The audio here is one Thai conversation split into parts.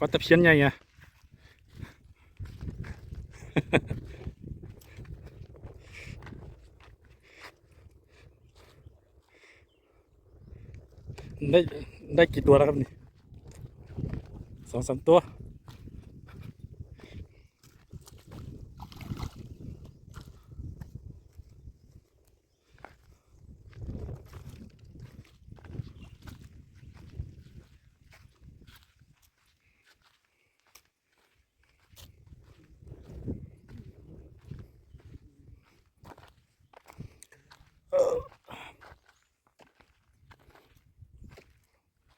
ปลาตะเพียนใหญ่อะได้ได้กี่ตัวแล้วครับนี่สองสามตัว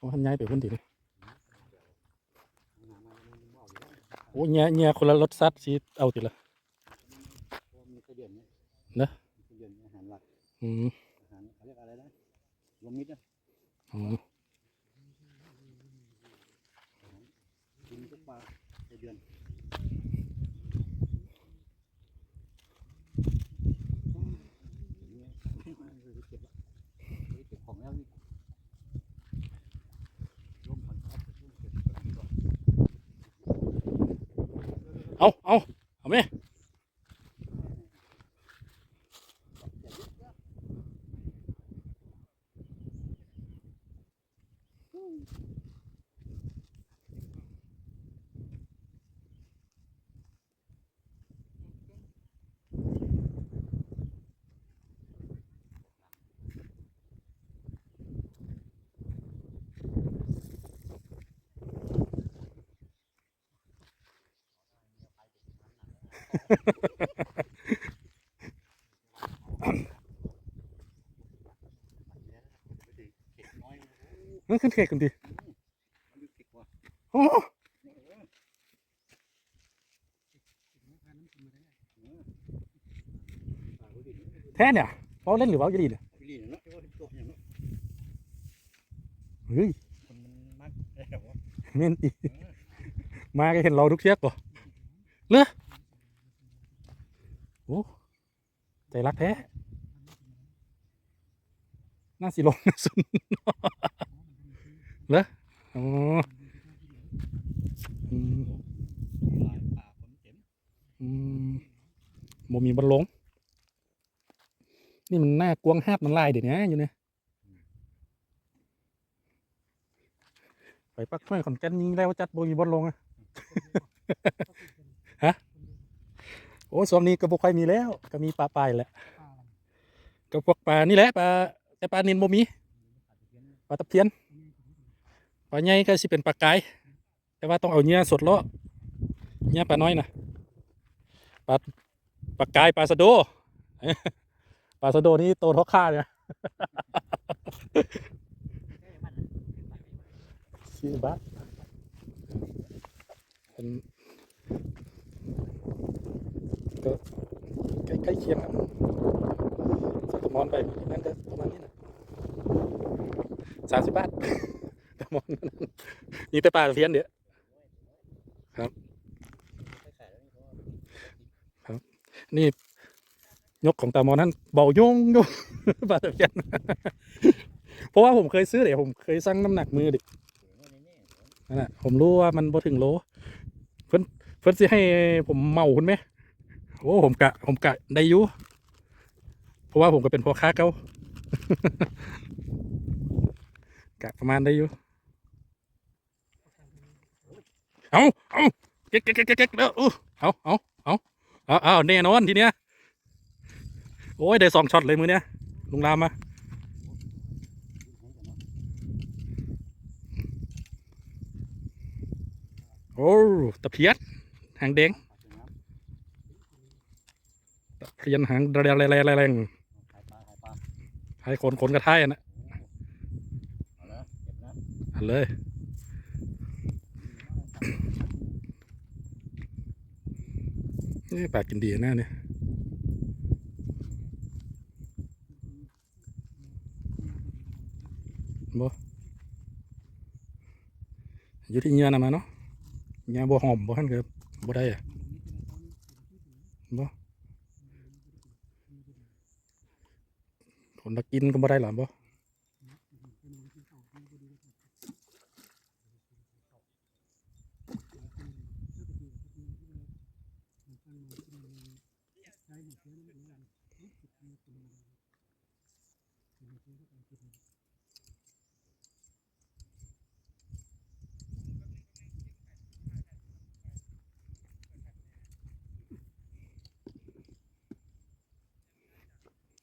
โอ้ทันย้ายไปคนดีเลยโอ้เงี้ยเงี้ยคนละรสซัดสิเอาติละมีไส้เดือนเนี่ยนะไส้เดือนอาหารหลักอืมอาหารเขาเรียกอะไรนะรวมมิตรนะอ๋อกินทุกปลาไส้เดือนเก็บละเก็บของแล้วนี่ร่วมผ่อนครับร่วมเก็บก่อนก่อน เอาเอาเอาไหม มันขึ้นเค้กกันดีโอ้แท้เนี่ยเว้าเล่นหรือเว้าจะดีเนี่ยเฮ้ยคนมันมักแต่ว่าเม่นตีมาก็เห็นเราทุกเชือกก่อเลือโอ้ใจรักแท้ น่าสิลงสุดเหรออ๋ออืมหลายป่าคนเจ็บอืมบ่มีบอลลง นี่มันหน้ากวงหาดมันลายเดี๋ยวนี้อยู่เนี่ยไปปักห้วยขอนแก่นยิงแล้วจัดบ่มีบอลลงอะ โอ้สวนนี้ก็บ่ค่อยมีแล้ว ก็มีปลาปลายแหละก็พวกปลานี่แหละปลาแต่ปลานินบ่มีปลาตะเพียนปลาใหญ่ก็สิเป็นปลากาย แต่ว่าต้องเอาเนื้อสดเลาะเนื้อปลาน้อยนะปลาปลากายปลาสะโดปลาสะโดนี่โตเท่าข้าเนี่ยสี่บาทเป็น ก็ใกล้ใกล้เคียงกันสตมอนไปนั่นก็ประมาณนี้นะสามสิบบาทตมอนนี่แต่ปลาตะเพียนเดี๋ยวขายแล้วนี่เขานี่ยกของตามอนั้นเบาโยงโยงปลาตะเพียนเพราะว่าผมเคยซื้อเดี๋ยวผมเคยสั่งน้ำหนักมือดินั่นแหละผมรู้ว่ามันบ่ถึงโล เพิ่นเพิ่นสิให้ผมเมาคุณไหม โอ้ผมกะผมกะได้ยู่เพราะว่าผมก็เป็นพ่อค้าเก่ากะประมาณได้ยู่เอาเอาเก๊กเก๊กเก๊กเก๊กแล้วอู้เอาเอาเอาเอาเอาแน่นอนทีเนี้ยโอ้ยได้สองช็อตเลยมือเนี้ยลุงรามมาโอ้ตะเพียนหางแดง ตะเพียนหางแรงแรงแรงแรงขายปลาขายปลาให้คนคนกระท้ายอะนะเอาละเก็บนะเอันเลยนี่ปลากินดีแน่เนี่ยบ่อยู่ที่เหงื่อนะมาเนาะเหงื่อบ่หอมบ่หันเกับบ่ได้อะ คนนักินก็ไม่ได้หรอบ่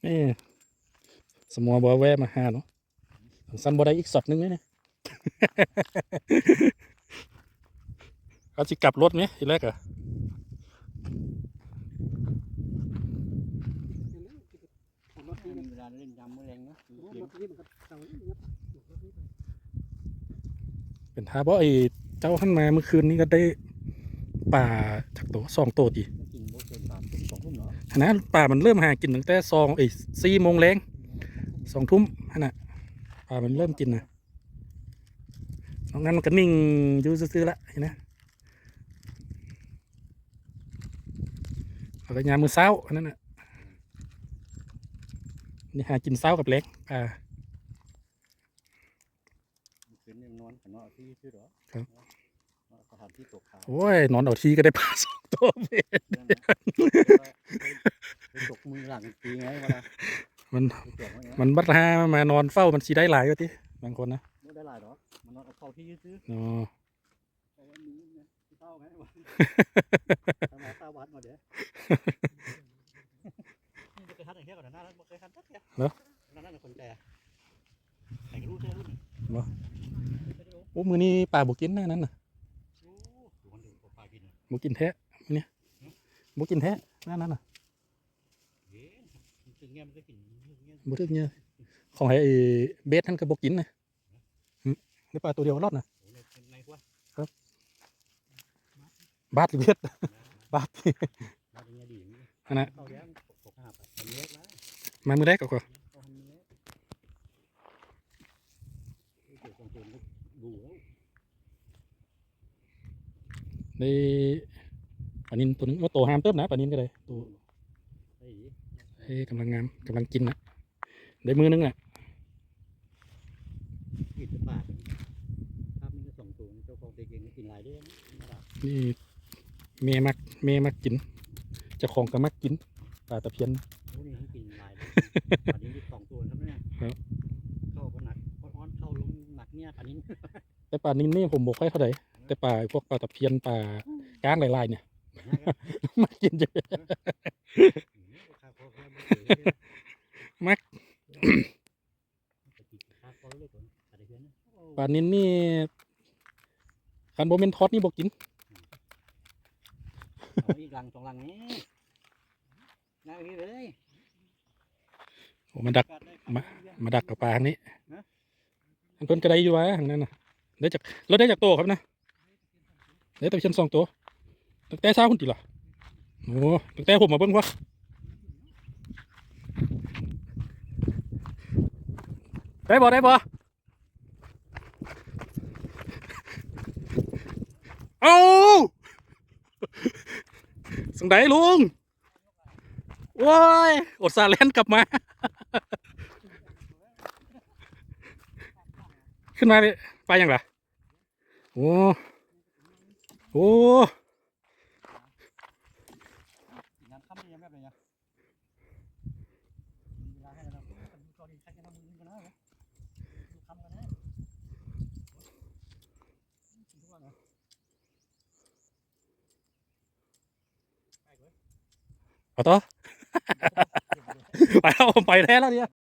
เออ มอบัวแวะมาหาเนาะสันบ่ได้อีกสอดนึงเลยเนี่ยเขาจะกลับรถไหมทีแรกอะรถที่เวลาเล่ยำมะเร็งนะเป็นท่าบ่ไอ้เจ้าขึ้นมาเมื่อคืนนี้ก็ได้ป่าจากตัวสองตัวดีกินะป่ามันเริ่มหากินตั้งแต่สองไอ้สี่โมงแรง สองทุ่มฮะนะป่ามันเริ่มกินนะนอกนั้นมันก็นิ่งอยู่ซื่อๆละเห็นนะแล้วก็ยามมือเช้าอันนั้นน่ะนี่หากินเช้ากับแรงป่าคืนอนอนกันนอนที่ชื่อหรอสถานที่ตกขาวโอ้ยนอนเอาทีก็ได้ป่าสองตัวเว้ยตกมือหลังปีไงเวลามัน มันบัดหามานอนเฝ้ามันสีได้หลายก็ทีบางคนนะไม่ได้หลายหรอมันนอนเอาเข้าที่ซื้ออ๋อไปวันนี้นะเต้าไงวะทำมาเต้าวัดมาเดี๋ยวไม่เคยทัดอย่างเงี้ยก่อนนะไม่เคยทัดทัดเนี่ยนั่นนั่นคนแก่ใครก็รู้ใช่รุ่นโอ้มือนี้ป่าบุกินนะนั่นน่ะโอ้ดูมันดูปลากินบุกินแท้มื้อเนี่ยบุกินแท้นั่นนั่นน่ะ บุทึกเนี่ยของไอ้เบสท่านก็บุกินนะหึได้ปลาตัวเดียวรอดนะโอ้ในในหัวบาทหรือเบสบาทมาเป็นเงี้ยดีอันน่ะเข้าแล้วตกห้าไปอันนี้แล้วมามือแรกก็ก็เข้าทำนี้เกี่ยวกับตัวดูแล้วได้ปลานินตัวนึงว่าโตหามเติมนะปลานินก็ได้ตัวไอ้ เฮ้ยกำลังงามกำลังกินนะได้มือนึงอะกินจะปาดภาพนี้ก็ส่งตัวเจ้าของเด็กเองกินหลายเดือนนี่เมมักเมมักกินเจ้าของก็มักกินปลาตะเพียนโอ้นี่ให้กินหลายเลยอันนี้สองตัวครับเนี่ยครับเข้าก็หนักอ้อนเข้าลงหนักเนี่ยอันนี้แต่ปลานินนี่ผมบอกค่อยเท่าไหร่แต่ปลาพวกปลาตะเพียนปลากล้างลายๆเนี่ยมักกินเยอะ มักปลานินนี่คันโบเมนทอดนี่บอกกินเอาอีกลังสองลังนี้ง่ายเลยโอ้มันดักมาดักกับปลาอันนี้อันเพิ่นก็ได้อยู่วะทางนั้นน่ะได้จากเราได้จากโตครับนะได้ตะเพียนสองตัวตั้งแต่เช้าคุณตีล่ะโอ้ตั้งแต่ผมมาเบิ่งวะ ได้บ่ได้บ่เอาสังไดลุงว้ายอดซาเลนกลับมา ขึ้นมาเลยไปยังไงโอ้โอ้ ไหนเอาต่อ ไปแล้วผมไปแท้แล้วเนี่ย